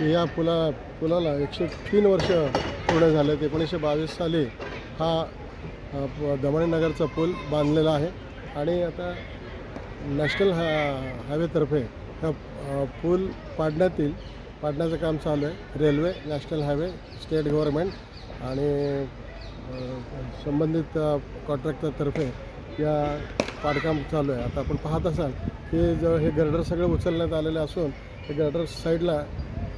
या पुला पुलाला एकशे तीन वर्ष पूर्ण झाले आहेत. एकोणीसशे बावीस साली हा प- दमणनगरचा पूल बांधलेला आहे. आणि आता नॅशनल हा हायवेतर्फे हा पूल पाडण्यात येईल पाडण्याचं काम चालू आहे. Railway national highway state government आणि संबंधित कॉन्ट्रॅक्टरतर्फे या पाडकाम चालू आहे. आता आपण पाहत असाल की जवळ हे गर्डर सगळं उचलण्यात आलेलं असून हे गर्डर साईडला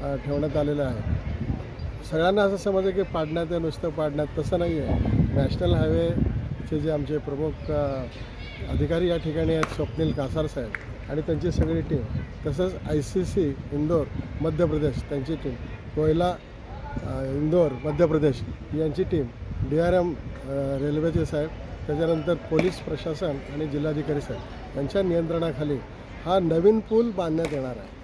ठेवण्यात आलेलं आहे. सगळ्यांना असं समजतं की पाडण्यात आहे नुसतं पाडण्यात तसं नाही आहे. नॅशनल हायवेचे जे आमचे प्रमुख अधिकारी या ठिकाणी आहेत स्वप्नील कासार साहेब आणि त्यांची सगळी टीम तसंच I C C Indore Madhya Pradesh त्यांची टीम कोयला इंदोर मध्य प्रदेश यांची टीम डी आर एम रेल्वेचे साहेब त्याच्यानंतर पोलीस प्रशासन आणि जिल्हाधिकारी साहेब यांच्या नियंत्रणाखाली हा नवीन पूल बांधण्यात येणार आहे.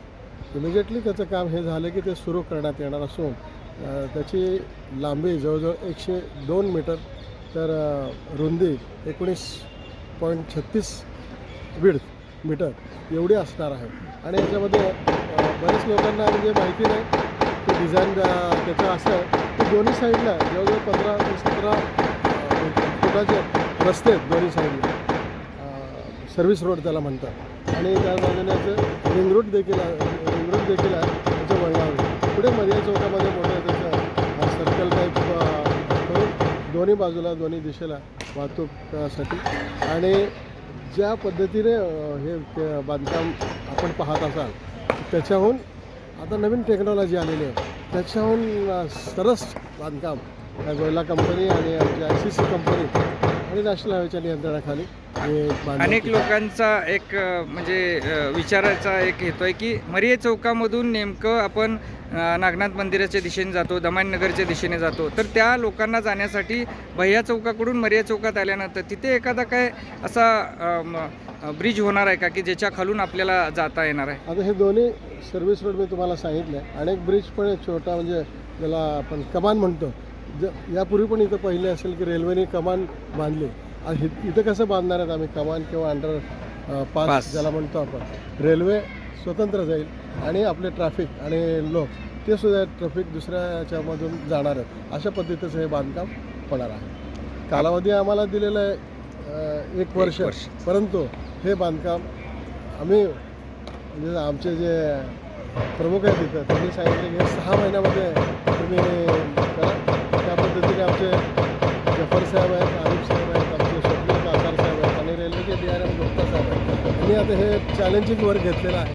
इमिजिएटली त्याचं काम हे झालं की ते सुरू करण्यात येणार असून त्याची लांबी जवळजवळ एकशे दोन मीटर तर रुंदी एकोणीस पॉईंट छत्तीस विड मीटर एवढी असणार आहे. आणि याच्यामध्ये बरेच लोकांना म्हणजे माहिती नाही की डिझाईन त्याचं असं की दोन्ही साईडला जवळजवळ पंधरा ते सतरा फुटाचे रस्ते आहेत दोन्ही साईडला सर्व्हिस रोड त्याला म्हणतात. आणि त्या बाजूने रिंग रूट देखील आहे देखील आहे त्याच्या वळणावर पुढे मर्या चौकामध्ये मोठं त्याचं सर्कल टाईप करून दोन्ही बाजूला दोन्ही दिशेला वाहतूकसाठी आणि ज्या पद्धतीने हे बांधकाम आपण पाहत असाल त्याच्याहून आता नवीन टेक्नॉलॉजी आलेली आहे. त्याच्याहून सरस बांधकाम या गोयला कंपनी आणि आमची आय सी सी कंपनी आणि नॅशनल हायवेच्या नियंत्रणाखाली हे अनेक येतं. लोकांचा एक म्हणजे अ, विचारायचा एक हेतू आहे की मरिये चौकामधून नेमकं आपण नागनाथ मंदिराच्या दिशेने जातो दमाणनगरच्या दिशेने जातो. तर त्या लोकांना जाण्यासाठी भैया चौकाकडून मरिया चौकात आल्यानंतर तिथे एखादा काय असा ब्रिज होणार आहे का की ज्याच्या खालून आपल्याला जाता येणार आहे? आता हे दोन्ही सर्व्हिस रोड मी तुम्हाला सांगितलं अनेक ब्रिज पण छोटा म्हणजे ज्याला आपण कमान म्हणतो. ज यापूर्वी पण इथं पहिले असेल की रेल्वेने कमान बांधली. इथं कसं बांधणार आहेत आम्ही? कमान किंवा अंडर पास. ज्याला म्हणतो आपण. रेल्वे स्वतंत्र जाईल आणि आपले ट्रॅफिक आणि लोक ते सुद्धा ट्रॅफिक दुसऱ्या याच्यामधून जाणार आहेत. अशा पद्धतीचं हे बांधकाम होणार आहे. कालावधी आम्हाला दिलेला आहे एक वर्ष. परंतु हे बांधकाम आम्ही म्हणजे आमचे जे प्रमुख आहेत तिथं त्यांनी सांगितले की सहा महिन्यामध्ये तुम्ही करा त्या पद्धतीने आमचे जफर साहेब आहेत आरिफ साहेब आहेत आमचे स्वप्नील कासार साहेब आहेत आणि रेल्वेचे डी आर एम गुप्ता साहेब आहेत यांनी आता हे चॅलेंजिंग वर्क घेतलेलं आहे.